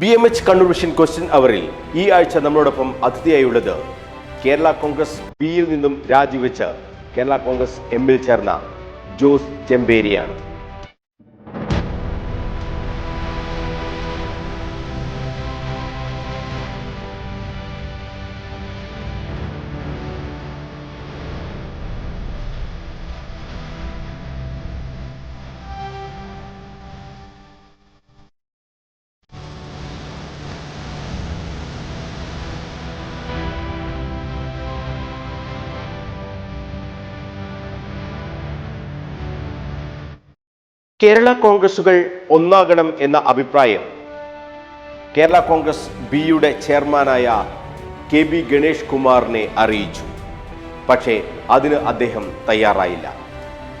B M H Kannur vision question അവറിൽ ഈ ആഴ്ച നമ്മളോടൊപ്പം അതിഥിയായുള്ളത് കേരള കോൺഗ്രസ് ബിയിൽ നിന്നും രാജിവെച്ച് കേരള കോൺഗ്രസ് എമ്മിൽ ചേർന്ന ജോസ് ചെമ്പേരിയാണ്. കേരള കോൺഗ്രസുകൾ ഒന്നാകണം എന്ന അഭിപ്രായം. കേരള കോൺഗ്രസ് ബിയുടെ ചെയർമാനായ കെ ബി ഗണേഷ് കുമാറിനെ അറിയിച്ചു. പക്ഷേ അതിന് അദ്ദേഹം തയ്യാറായില്ല.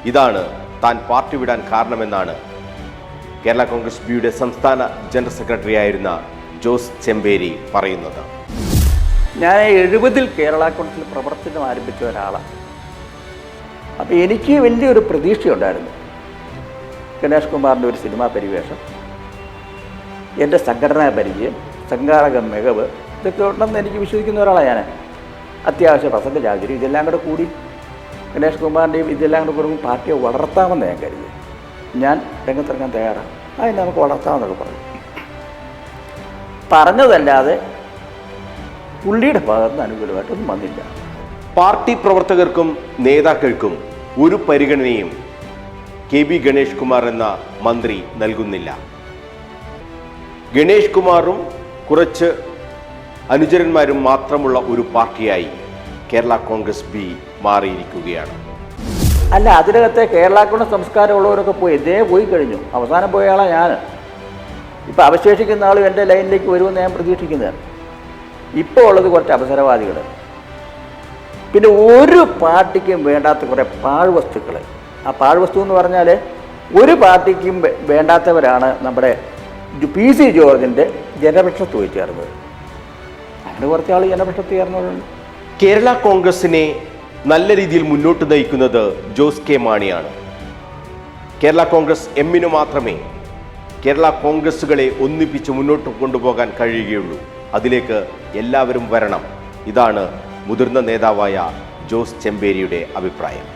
ഇതാണ് താൻ പാർട്ടി വിടാൻ കാരണമെന്നാണ് കേരള കോൺഗ്രസ് ബിയുടെ സംസ്ഥാന ജനറൽ സെക്രട്ടറി ആയിരുന്ന ജോസ് ചെമ്പേരി പറയുന്നത്. ഞാൻ എഴുപതിൽ കേരള കോൺഗ്രസിൽ പ്രവർത്തനം ആരംഭിച്ച ഒരാളാണ്. അപ്പോൾ എനിക്ക് വലിയൊരു പ്രതീക്ഷയുണ്ടായിരുന്നു. ഗണേഷ് കുമാറിന്റെ ഒരു സിനിമാ പരിവേഷം. എന്റെ സംഘടനാ പരിചയം സംഘാടക മികവ് ഇതൊക്കെ ഉണ്ടെന്ന് എനിക്ക് വിശ്വസിക്കുന്ന ഒരാളാണ് ഞാൻ. അത്യാവശ്യ പ്രസംഗ ചാതുര്യം ഇതെല്ലാം കൂടെ കൂടി ഗണേഷ് കുമാറിന്റെയും ഇതെല്ലാം കൂടെ കൂടുമ്പോൾ പാർട്ടിയെ വളർത്താമെന്ന് ഞാൻ കരുതി. ഞാൻ രംഗത്തിറങ്ങാൻ തയ്യാറാണ്. അതിന് നമുക്ക് വളർത്താമെന്നൊക്കെ പറഞ്ഞു. പറഞ്ഞതല്ലാതെ പുള്ളിയുടെ ഭാഗത്ത് അനുകൂലമായിട്ടൊന്നും വന്നില്ല. പാർട്ടി പ്രവർത്തകർക്കും നേതാക്കൾക്കും ഒരു പരിഗണനയും കെ ബി ഗണേഷ് കുമാർ എന്ന മന്ത്രി നൽകുന്നില്ല. ഗണേഷ് കുമാറും കുറച്ച് അനുചരന്മാരും മാത്രമുള്ള ഒരു പാർട്ടിയായി കേരള കോൺഗ്രസ് ബി മാറിയിരിക്കുകയാണ്. അല്ല അതിനകത്തെ കേരള കോൺഗ്രസ് സംസ്കാരമുള്ളവരൊക്കെ പോയി ഇതേ പോയി കഴിഞ്ഞു. അവസാനം പോയ ആളാണ് ഞാൻ ഇപ്പം അവശേഷിക്കുന്ന ആളും എന്റെ ലൈനിലേക്ക് വരുമെന്ന് ഞാൻ പ്രതീക്ഷിക്കുന്നതാണ്. ഇപ്പോൾ ഉള്ളത് കുറച്ച് അവസരവാദികൾ പിന്നെ ഒരു പാർട്ടിക്കും വേണ്ടാത്ത കുറേ പാഴ്വസ്തുക്കൾ ആ പാഴ്വസ്തു എന്ന് പറഞ്ഞാൽ ഒരു പാർട്ടിക്കും വേണ്ടാത്തവരാണ് നമ്മുടെ പി സി ജോർജിന്റെ ജനപക്ഷത്ത് പോയി ചേർന്നത് അങ്ങനെ കുറച്ച് ആൾ ജനപക്ഷത്ത് ചേർന്നവരുണ്ട് കേരള കോൺഗ്രസിനെ നല്ല രീതിയിൽ മുന്നോട്ട് നയിക്കുന്നത് ജോസ് കെ മാണിയാണ്. കേരള കോൺഗ്രസ് എമ്മിനു മാത്രമേ കേരള കോൺഗ്രസ്സുകളെ ഒന്നിപ്പിച്ച് മുന്നോട്ട് കൊണ്ടുപോകാൻ കഴിയുകയുള്ളൂ. അതിലേക്ക് എല്ലാവരും വരണം. ഇതാണ് മുതിർന്ന നേതാവായ ജോസ് ചെമ്പേരിയുടെ അഭിപ്രായം.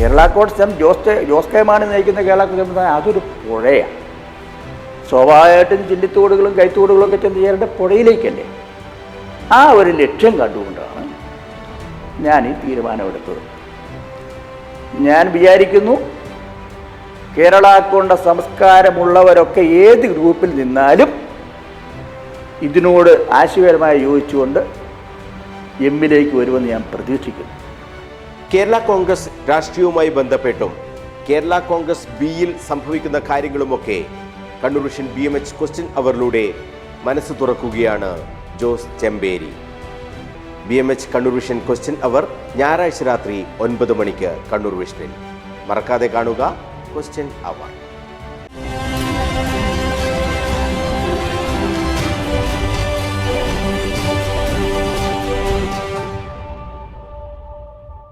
കേരള കോൺഗ്രസ് ജോസ് ജോസ് കെ മാണി നയിക്കുന്ന കേരള കോൺഗ്രസ് അതൊരു പുഴയാണ്. സ്വാഭാവികമായിട്ടും ചില്ലിത്തോടുകളും കൈത്തോടുകളും ഒക്കെ ചെന്ന് ചേരേണ്ട പുഴയിലേക്കല്ലേ? ആ ഒരു ലക്ഷ്യം കണ്ടുകൊണ്ടാണ് ഞാൻ ഈ തീരുമാനമെടുത്തത്. ഞാൻ വിചാരിക്കുന്നു കേരള കൊണ്ട സംസ്കാരമുള്ളവരൊക്കെ ഏത് ഗ്രൂപ്പിൽ നിന്നാലും ഇതിനോട് ആശയപരമായി യോജിച്ചുകൊണ്ട് എമ്മിലേക്ക് വരുമെന്ന് ഞാൻ പ്രതീക്ഷിക്കുന്നു. കേരള കോൺഗ്രസ് രാഷ്ട്രീയവുമായി ബന്ധപ്പെട്ടും കേരള കോൺഗ്രസ് ബിയിൽ സംഭവിക്കുന്ന കാര്യങ്ങളുമൊക്കെ Kannur vision B M H question അവറിലൂടെ മനസ്സ് തുറക്കുകയാണ് Jose Chemperi. B M H Kannur vision question hour ഞായറാഴ്ച രാത്രി ഒൻപത് മണിക്ക് കണ്ണൂർ വിഷനിൽ മറക്കാതെ കാണുക ക്വസ്റ്റ്യൻ അവർ.